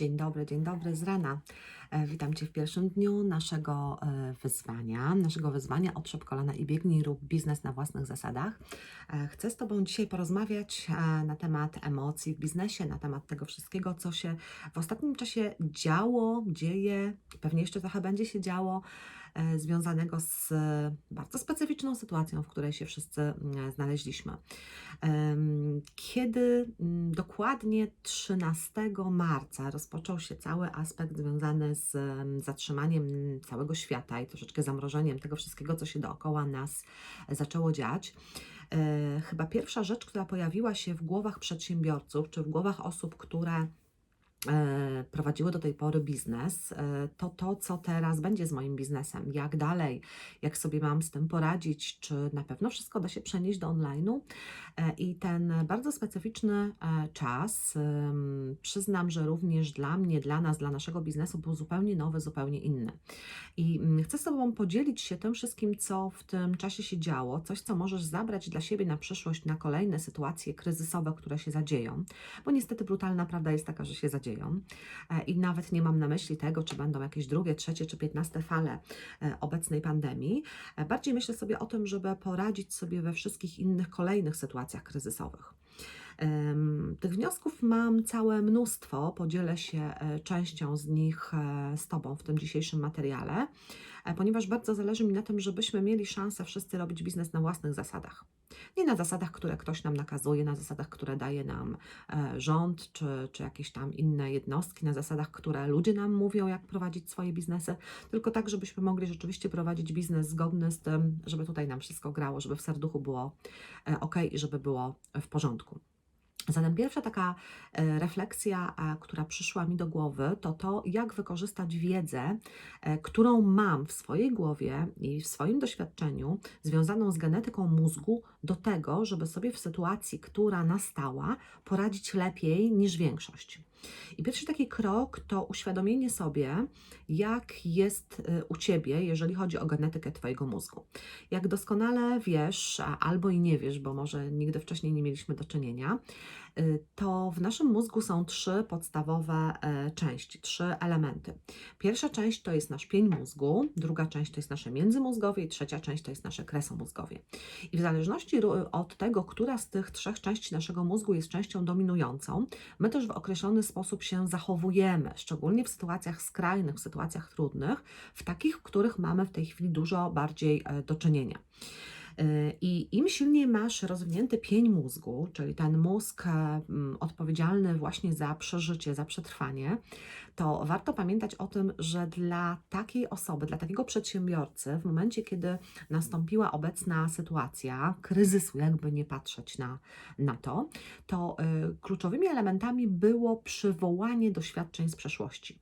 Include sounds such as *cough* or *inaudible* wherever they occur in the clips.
Dzień dobry, dzień dobry z rana. E, Witam Cię w pierwszym dniu naszego e, wyzwania, naszego wyzwania Otrzep kolana i biegnij, rób biznes na własnych zasadach. E, Chcę z Tobą dzisiaj porozmawiać na temat emocji w biznesie, na temat tego wszystkiego, co się w ostatnim czasie działo, dzieje, pewnie jeszcze trochę będzie się działo, związanego z e, bardzo specyficzną sytuacją, w której się wszyscy mm, znaleźliśmy. Kiedy mm, dokładnie 13 marca rozpoczął się cały aspekt związany z em, zatrzymaniem całego świata i troszeczkę zamrożeniem tego wszystkiego, co się dookoła nas zaczęło dziać, e, chyba pierwsza rzecz, która pojawiła się w głowach przedsiębiorców, czy w głowach osób, które e, prowadziły do tej pory biznes, e, to to, co teraz będzie z moim biznesem, jak dalej, jak sobie mam z tym poradzić, czy na pewno wszystko da się przenieść do online'u. E, I ten bardzo specyficzny e, czas, przyznam, że również dla mnie, dla nas, dla naszego biznesu był zupełnie nowy, zupełnie inny. I mm, chcę z Tobą podzielić się tym wszystkim, co w tym czasie się działo, coś, co możesz zabrać dla siebie na przyszłość, na kolejne sytuacje kryzysowe, które się zadzieją, bo niestety brutalna prawda jest taka, że się zadzieją. E, I nawet nie mam na myśli tego, czy będą jakieś drugie, trzecie czy piętnaste fale e, obecnej pandemii. E, Bardziej myślę sobie o tym, żeby poradzić sobie we wszystkich innych kolejnych sytuacjach kryzysowych. Tych wniosków mam całe mnóstwo. Podzielę się e, częścią z nich e, z Tobą w tym dzisiejszym materiale, e, ponieważ bardzo zależy mi na tym, żebyśmy mieli szansę wszyscy robić biznes na własnych zasadach. Nie na zasadach, które ktoś nam nakazuje, na zasadach, które daje nam rząd czy, czy jakieś tam inne jednostki, na zasadach, które ludzie nam mówią, jak prowadzić swoje biznesy, tylko tak, żebyśmy mogli rzeczywiście prowadzić biznes zgodny z tym, żeby tutaj nam wszystko grało, żeby w serduchu było ok i żeby było w porządku. Zatem pierwsza taka e, refleksja, która przyszła mi do głowy, to to, jak wykorzystać wiedzę, e, którą mam w swojej głowie i w swoim doświadczeniu, związaną z genetyką mózgu, do tego, żeby sobie w sytuacji, która nastała, poradzić lepiej niż większość. I pierwszy taki krok to uświadomienie sobie, jak jest y, u ciebie, jeżeli chodzi o genetykę Twojego mózgu. Jak doskonale wiesz, albo i nie wiesz, bo może nigdy wcześniej nie mieliśmy do czynienia, to w naszym mózgu są trzy podstawowe e, części, trzy elementy. Pierwsza część to jest nasz pień mózgu, druga część to jest nasze międzymózgowie i trzecia część to jest nasze kresomózgowie. I w zależności od tego, która z tych trzech części naszego mózgu jest częścią dominującą, my też w określony sposób się zachowujemy, szczególnie w sytuacjach skrajnych, w sytuacjach trudnych, w takich, w których mamy w tej chwili dużo bardziej e, do czynienia. E, I im silniej masz rozwinięty pień mózgu, czyli ten mózg e, odpowiedzialny właśnie za przeżycie, za przetrwanie, to warto pamiętać o tym, że dla takiej osoby, dla takiego przedsiębiorcy, w momencie, kiedy nastąpiła obecna sytuacja kryzysu, jakby nie patrzeć na, na to, to y, kluczowymi elementami było przywołanie doświadczeń z przeszłości.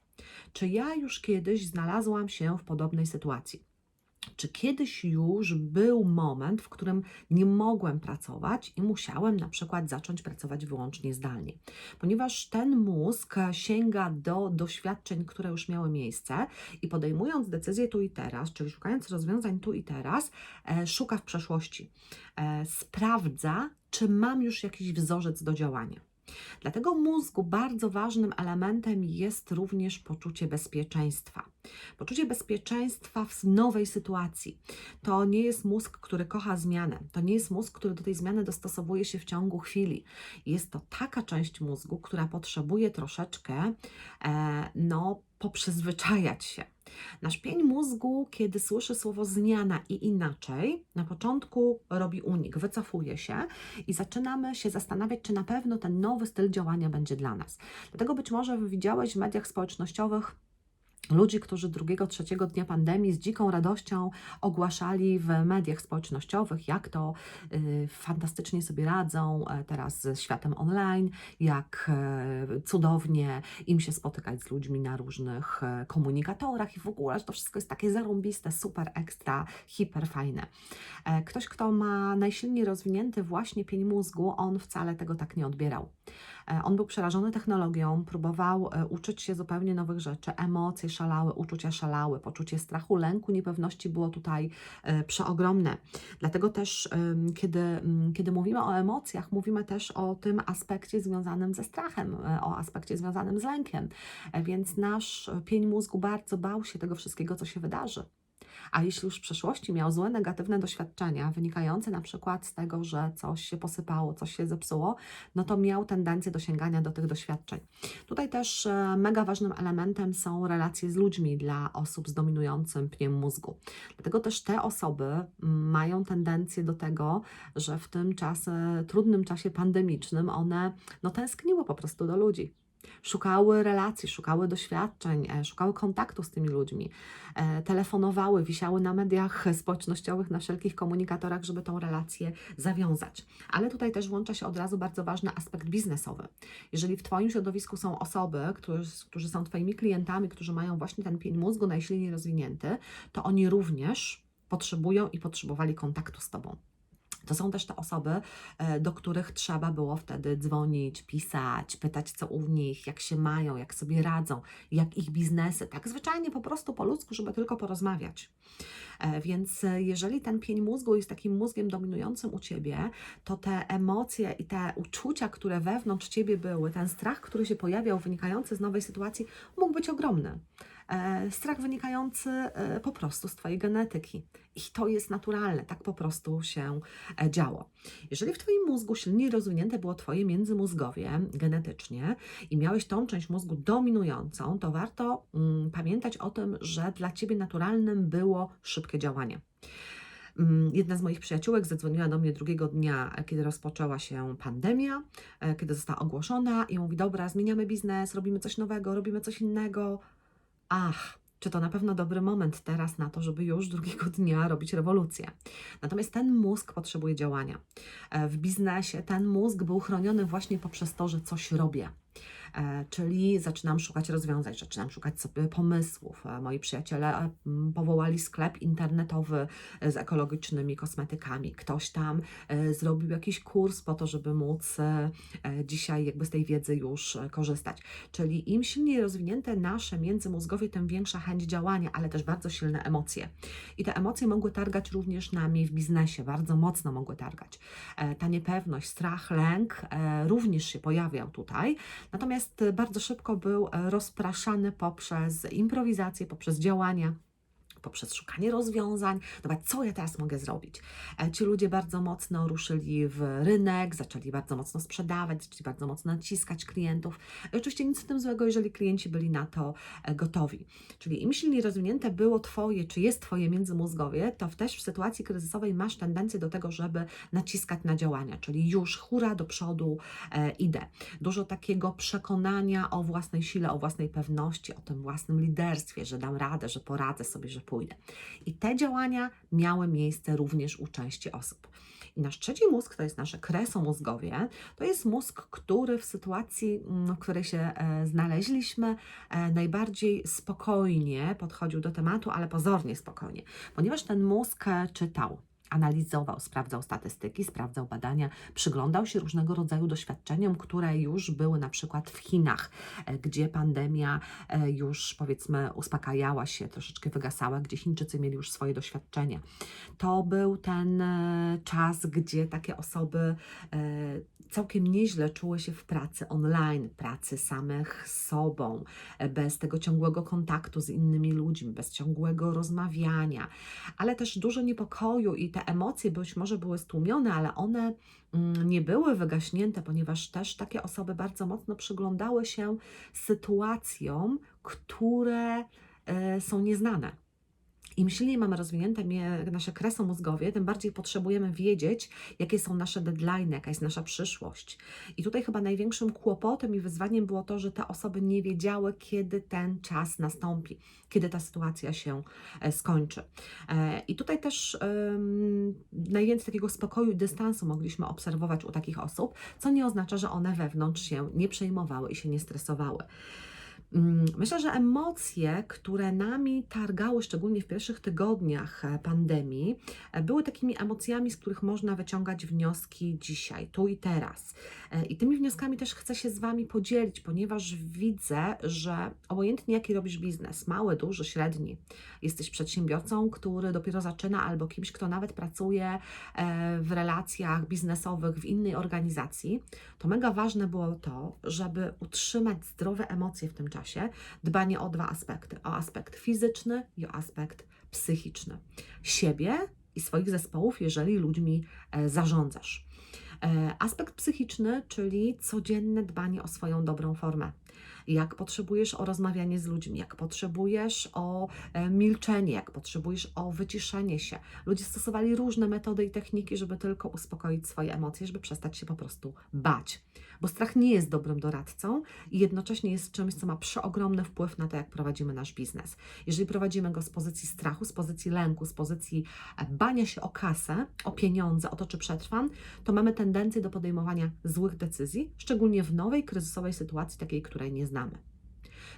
Czy ja już kiedyś znalazłam się w podobnej sytuacji? Czy kiedyś już był moment, w którym nie mogłem pracować i musiałem na przykład zacząć pracować wyłącznie zdalnie? Ponieważ ten mózg sięga do doświadczeń, które już miały miejsce i podejmując decyzję tu i teraz, czyli szukając rozwiązań tu i teraz, e, szuka w przeszłości. E, sprawdza, czy mam już jakiś wzorzec do działania. Dlatego mózgu bardzo ważnym elementem jest również poczucie bezpieczeństwa. Poczucie bezpieczeństwa w nowej sytuacji. To nie jest mózg, który kocha zmianę. To nie jest mózg, który do tej zmiany dostosowuje się w ciągu chwili. Jest to taka część mózgu, która potrzebuje troszeczkę e, no, poprzyzwyczajać się. Nasz pień mózgu, kiedy słyszy słowo zmiana i inaczej, na początku robi unik, wycofuje się i zaczynamy się zastanawiać, czy na pewno ten nowy styl działania będzie dla nas. Dlatego być może widziałeś w mediach społecznościowych ludzi, którzy drugiego, trzeciego dnia pandemii z dziką radością ogłaszali w mediach społecznościowych, jak to y, fantastycznie sobie radzą e, teraz ze światem online, jak e, cudownie im się spotykać z ludźmi na różnych e, komunikatorach i w ogóle, że to wszystko jest takie zarąbiste, super ekstra, hiper fajne. Ktoś, kto ma najsilniej rozwinięty właśnie pień mózgu, on wcale tego tak nie odbierał. E, On był przerażony technologią, próbował e, uczyć się zupełnie nowych rzeczy. Emocje szalały, uczucia szalały, poczucie strachu, lęku, niepewności było tutaj e, przeogromne. Dlatego też, kiedy, mm, kiedy mówimy o emocjach, mówimy też o tym aspekcie związanym ze strachem, o aspekcie związanym z lękiem. Więc nasz pień mózgu bardzo bał się tego wszystkiego, co się wydarzy. A jeśli już w przeszłości miał złe, negatywne doświadczenia, wynikające na przykład z tego, że coś się posypało, coś się zepsuło, no to miał tendencję do sięgania do tych doświadczeń. Tutaj też e, mega ważnym elementem są relacje z ludźmi dla osób z dominującym pniem mózgu. Dlatego też te osoby mm, mają tendencję do tego, że w tym czasie, trudnym czasie pandemicznym one no, tęskniły po prostu do ludzi. Szukały relacji, szukały doświadczeń, e, szukały kontaktu z tymi ludźmi, e, telefonowały, wisiały na mediach społecznościowych, na wszelkich komunikatorach, żeby tą relację zawiązać. Ale tutaj też włącza się od razu bardzo ważny aspekt biznesowy. Jeżeli w Twoim środowisku są osoby, którzy, którzy są Twoimi klientami, którzy mają właśnie ten pień mózgu najsilniej rozwinięty, to oni również potrzebują i potrzebowali kontaktu z Tobą. To są też te osoby, e, do których trzeba było wtedy dzwonić, pisać, pytać, co u nich, jak się mają, jak sobie radzą, jak ich biznesy. Tak zwyczajnie po prostu po ludzku, żeby tylko porozmawiać. E, Więc e, jeżeli ten pień mózgu jest takim mózgiem dominującym u ciebie, to te emocje i te uczucia, które wewnątrz ciebie były, ten strach, który się pojawiał, wynikający z nowej sytuacji, mógł być ogromny. E, Strach wynikający e, po prostu z Twojej genetyki. I to jest naturalne, tak po prostu się e, działo. Jeżeli w Twoim mózgu silniej rozwinięte było Twoje międzymózgowie genetycznie i miałeś tą część mózgu dominującą, to warto mm, pamiętać o tym, że dla Ciebie naturalnym było szybkie działanie. Mm, Jedna z moich przyjaciółek zadzwoniła do mnie drugiego dnia, kiedy rozpoczęła się pandemia, kiedy została ogłoszona i mówi: Dobra, zmieniamy biznes, robimy coś nowego, robimy coś innego. Ach, czy to na pewno dobry moment teraz na to, żeby już drugiego *laughs* dnia robić rewolucję? Natomiast ten mózg potrzebuje działania. E, W biznesie ten mózg był chroniony właśnie poprzez to, że coś robię. E, Czyli zaczynam szukać rozwiązań, zaczynam szukać sobie pomysłów. E, Moi przyjaciele e, powołali sklep internetowy z ekologicznymi kosmetykami. Ktoś tam zrobił jakiś kurs po to, żeby móc dzisiaj jakby z tej wiedzy już korzystać. Czyli im silniej rozwinięte nasze międzymózgowie, tym większa chęć działania, ale też bardzo silne emocje. I te emocje mogły targać również nami w biznesie, bardzo mocno mogły targać. Ta niepewność, strach, lęk również się pojawiał tutaj, natomiast bardzo szybko był rozpraszany poprzez improwizację, poprzez działania poprzez szukanie rozwiązań. Dobra, co ja teraz mogę zrobić? E, Ci ludzie bardzo mocno ruszyli w rynek, zaczęli bardzo mocno sprzedawać, zaczęli bardzo mocno naciskać klientów. Oczywiście nic w tym złego, jeżeli klienci byli na to e, gotowi. Czyli im silniej rozwinięte było Twoje, czy jest Twoje międzymózgowie, to też w sytuacji kryzysowej masz tendencję do tego, żeby naciskać na działania, czyli już hura do przodu e, idę. Dużo takiego przekonania o własnej sile, o własnej pewności, o tym własnym liderstwie, że dam radę, że poradzę sobie, że pójdę. I te działania miały miejsce również u części osób. I nasz trzeci mózg, to jest nasze kresomózgowie, to jest mózg, który w sytuacji, mm, w której się e, znaleźliśmy, e, najbardziej spokojnie podchodził do tematu, ale pozornie spokojnie, ponieważ ten mózg e, czytał, analizował, sprawdzał statystyki, sprawdzał badania, przyglądał się różnego rodzaju doświadczeniom, które już były na przykład w Chinach, e, gdzie pandemia e, już powiedzmy uspokajała się, troszeczkę wygasała, gdzie Chińczycy mieli już swoje doświadczenia. To był ten e, czas, gdzie takie osoby całkiem nieźle czuły się w pracy online, pracy samych sobą, bez tego ciągłego kontaktu z innymi ludźmi, bez ciągłego rozmawiania, ale też dużo niepokoju i te emocje być może były stłumione, ale one mm, nie były wygaśnięte, ponieważ też takie osoby bardzo mocno przyglądały się sytuacjom, które e, są nieznane. Im silniej mamy rozwinięte nasze kresomózgowie, tym bardziej potrzebujemy wiedzieć, jakie są nasze deadline, jaka jest nasza przyszłość. I tutaj chyba największym kłopotem i wyzwaniem było to, że te osoby nie wiedziały, kiedy ten czas nastąpi, kiedy ta sytuacja się e, skończy. E, I tutaj też em, najwięcej takiego spokoju i dystansu mogliśmy obserwować u takich osób, co nie oznacza, że one wewnątrz się nie przejmowały i się nie stresowały. Mm, Myślę, że emocje, które nami targały, szczególnie w pierwszych tygodniach e, pandemii, e, były takimi emocjami, z których można wyciągać wnioski dzisiaj, tu i teraz. E, I tymi wnioskami też chcę się z Wami podzielić, ponieważ widzę, że obojętnie jaki robisz biznes, mały, duży, średni, jesteś przedsiębiorcą, który dopiero zaczyna, albo kimś, kto nawet pracuje w relacjach biznesowych w innej organizacji, to mega ważne było to, żeby utrzymać zdrowe emocje w tym czasie, dbanie o dwa aspekty: o aspekt fizyczny i o aspekt psychiczny. Siebie i swoich zespołów, jeżeli ludźmi e, zarządzasz. E, Aspekt psychiczny, czyli codzienne dbanie o swoją dobrą formę. Jak potrzebujesz o rozmawianie z ludźmi, jak potrzebujesz o e, milczenie, jak potrzebujesz o wyciszenie się. Ludzie stosowali różne metody i techniki, żeby tylko uspokoić swoje emocje, żeby przestać się po prostu bać. Bo strach nie jest dobrym doradcą i jednocześnie jest czymś, co ma przeogromny wpływ na to, jak prowadzimy nasz biznes. Jeżeli prowadzimy go z pozycji strachu, z pozycji lęku, z pozycji e, bania się o kasę, o pieniądze, o to, czy przetrwam, to mamy tendencję do podejmowania złych decyzji, szczególnie w nowej, kryzysowej sytuacji, takiej, której nie znamy.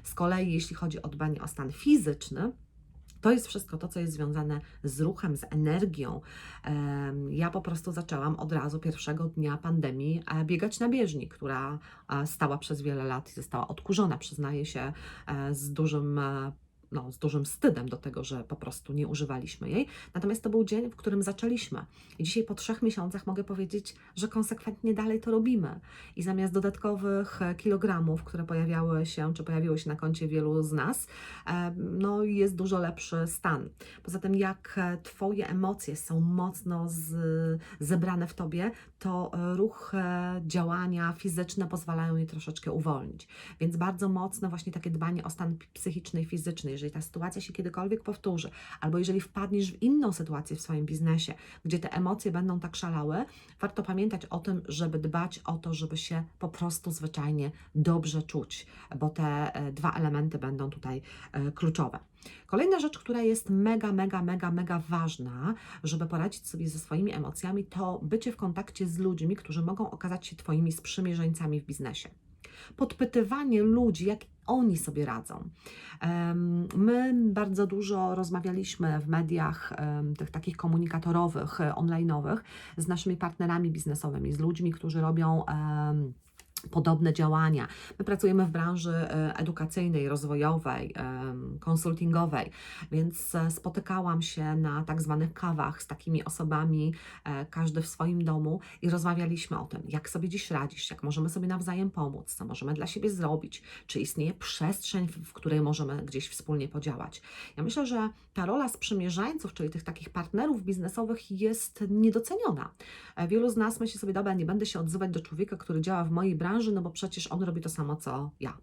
Z kolei, jeśli chodzi o dbanie o stan fizyczny, to jest wszystko to, co jest związane z ruchem, z energią. Ja po prostu zaczęłam od razu pierwszego dnia pandemii e, biegać na bieżni, która e, stała przez wiele lat i została odkurzona, przyznaję się, e, z dużym no, z dużym wstydem do tego, że po prostu nie używaliśmy jej. Natomiast to był dzień, w którym zaczęliśmy. I dzisiaj po trzech miesiącach mogę powiedzieć, że konsekwentnie dalej to robimy. I zamiast dodatkowych e, kilogramów, które pojawiały się, czy pojawiły się na koncie wielu z nas, e, no jest dużo lepszy stan. Poza tym, jak e, Twoje emocje są mocno z, zebrane w Tobie, to ruch, działania fizyczne pozwalają je troszeczkę uwolnić. Więc bardzo mocno właśnie takie dbanie o stan psychiczny i fizyczny, jeżeli ta sytuacja się kiedykolwiek powtórzy, albo jeżeli wpadniesz w inną sytuację w swoim biznesie, gdzie te emocje będą tak szalały, warto pamiętać o tym, żeby dbać o to, żeby się po prostu zwyczajnie dobrze czuć, bo te e, dwa elementy będą tutaj e, kluczowe. Kolejna rzecz, która jest mega, mega, mega, mega ważna, żeby poradzić sobie ze swoimi emocjami, to bycie w kontakcie z ludźmi, którzy mogą okazać się Twoimi sprzymierzeńcami w biznesie podpytywanie ludzi, jak oni sobie radzą. My bardzo dużo rozmawialiśmy w mediach tych takich komunikatorowych, e, online'owych z naszymi partnerami biznesowymi, z ludźmi, którzy robią podobne działania. My pracujemy w branży e, edukacyjnej, rozwojowej, em, konsultingowej, więc e, spotykałam się na tak zwanych kawach z takimi osobami, e, każdy w swoim domu i rozmawialiśmy o tym, jak sobie dziś radzisz, jak możemy sobie nawzajem pomóc, co możemy dla siebie zrobić, czy istnieje przestrzeń, w której możemy gdzieś wspólnie podziałać. Ja myślę, że ta rola sprzymierzeńców, czyli tych takich partnerów biznesowych jest niedoceniona. E, Wielu z nas myśli sobie, dobra, nie będę się odzywać do człowieka, który działa w mojej branży, no bo przecież on robi to samo, co ja.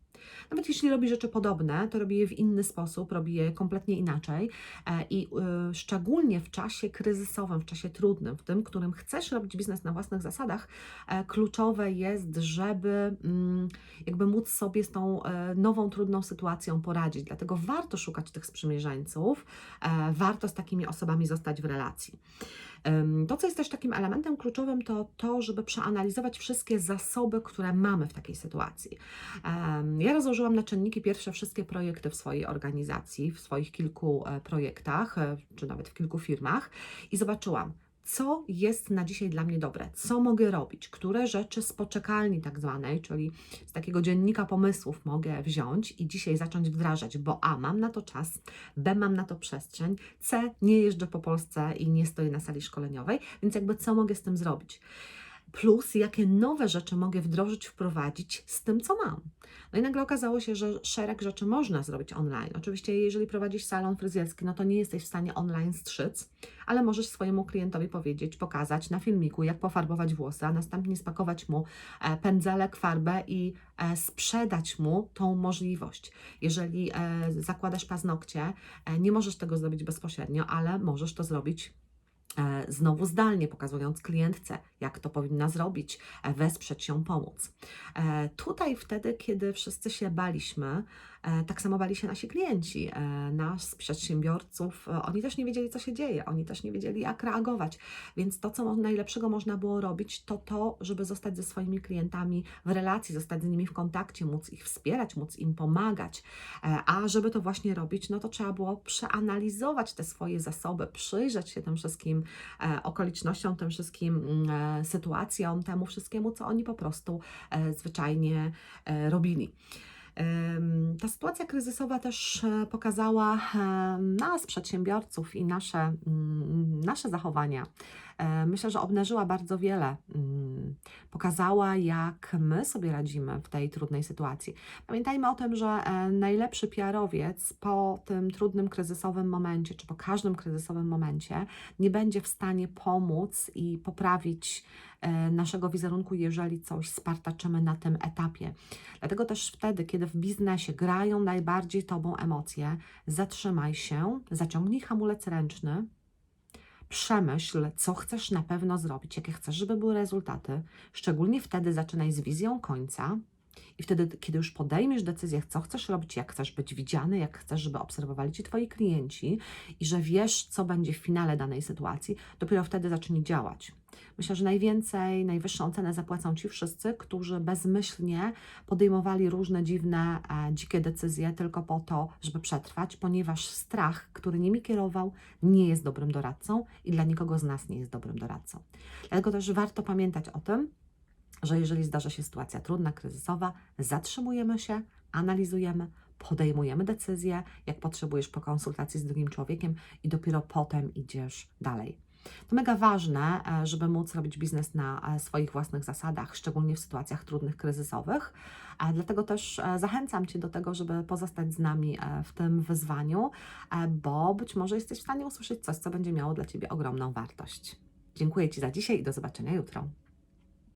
Nawet jeśli robi rzeczy podobne, to robi je w inny sposób, robi je kompletnie inaczej E, i y, szczególnie w czasie kryzysowym, w czasie trudnym, w tym, którym chcesz robić biznes na własnych zasadach, e, kluczowe jest, żeby mm, jakby móc sobie z tą e, nową, trudną sytuacją poradzić. Dlatego warto szukać tych sprzymierzeńców, warto z takimi osobami zostać w relacji. To, co jest też takim elementem kluczowym, to to, żeby przeanalizować wszystkie zasoby, które mamy w takiej sytuacji. Ja rozłożyłam na czynniki pierwsze wszystkie projekty w swojej organizacji, w swoich kilku e, projektach, e, czy nawet w kilku firmach i zobaczyłam, co jest na dzisiaj dla mnie dobre, co mogę robić, które rzeczy z poczekalni tak zwanej, czyli z takiego dziennika pomysłów mogę wziąć i dzisiaj zacząć wdrażać, bo A, mam na to czas, B, mam na to przestrzeń, C, nie jeżdżę po Polsce i nie stoję na sali szkoleniowej, więc jakby co mogę z tym zrobić. Plus, jakie nowe rzeczy mogę wdrożyć, wprowadzić z tym, co mam. No i nagle okazało się, że szereg rzeczy można zrobić online. Oczywiście, jeżeli prowadzisz salon fryzjerski, no to nie jesteś w stanie online strzyc, ale możesz swojemu klientowi powiedzieć, pokazać na filmiku, jak pofarbować włosy, a następnie spakować mu e, pędzelek, farbę i e, sprzedać mu tą możliwość. Jeżeli e, zakładasz paznokcie, nie możesz tego zrobić bezpośrednio, ale możesz to zrobić znowu zdalnie, pokazując klientce, jak to powinna zrobić, e, wesprzeć ją, pomóc. E, Tutaj wtedy, kiedy wszyscy się baliśmy, E, Tak samo bali się nasi klienci, e, nas, przedsiębiorców. e, Oni też nie wiedzieli, co się dzieje, oni też nie wiedzieli, jak reagować. Więc to, co najlepszego można było robić, to to, żeby zostać ze swoimi klientami w relacji, zostać z nimi w kontakcie, móc ich wspierać, móc im pomagać. E, A żeby to właśnie robić, no to trzeba było przeanalizować te swoje zasoby, przyjrzeć się tym wszystkim e, okolicznościom, tym wszystkim mm, e, sytuacjom, temu wszystkiemu, co oni po prostu e, zwyczajnie e, robili. Ta sytuacja kryzysowa też e, pokazała em, nas, przedsiębiorców i nasze, mm, nasze zachowania. E, Myślę, że obnażyła bardzo wiele. Pokazała, jak my sobie radzimy w tej trudnej sytuacji. Pamiętajmy o tym, że e, najlepszy PR-owiec po tym trudnym kryzysowym momencie, czy po każdym kryzysowym momencie, nie będzie w stanie pomóc i poprawić e, naszego wizerunku, jeżeli coś spartaczymy na tym etapie. Dlatego też wtedy, kiedy w biznesie grają najbardziej tobą emocje, zatrzymaj się, zaciągnij hamulec ręczny, przemyśl, co chcesz na pewno zrobić, jakie chcesz, żeby były rezultaty. Szczególnie wtedy zaczynaj z wizją końca. I wtedy, kiedy już podejmiesz decyzję, co chcesz robić, jak chcesz być widziany, jak chcesz, żeby obserwowali Ci Twoi klienci i że wiesz, co będzie w finale danej sytuacji, dopiero wtedy zacznij działać. Myślę, że najwięcej, najwyższą cenę zapłacą ci wszyscy, którzy bezmyślnie podejmowali różne dziwne, e, dzikie decyzje tylko po to, żeby przetrwać, ponieważ strach, który nimi kierował, nie jest dobrym doradcą i dla nikogo z nas nie jest dobrym doradcą. Dlatego też warto pamiętać o tym, że jeżeli zdarza się sytuacja trudna, kryzysowa, zatrzymujemy się, analizujemy, podejmujemy decyzję, jak potrzebujesz po konsultacji z drugim człowiekiem i dopiero potem idziesz dalej. To mega ważne, e, żeby móc robić biznes na e, swoich własnych zasadach, szczególnie w sytuacjach trudnych, kryzysowych. A Dlatego też e, zachęcam Cię do tego, żeby pozostać z nami e, w tym wyzwaniu, e, bo być może jesteś w stanie usłyszeć coś, co będzie miało dla Ciebie ogromną wartość. Dziękuję Ci za dzisiaj i do zobaczenia jutro.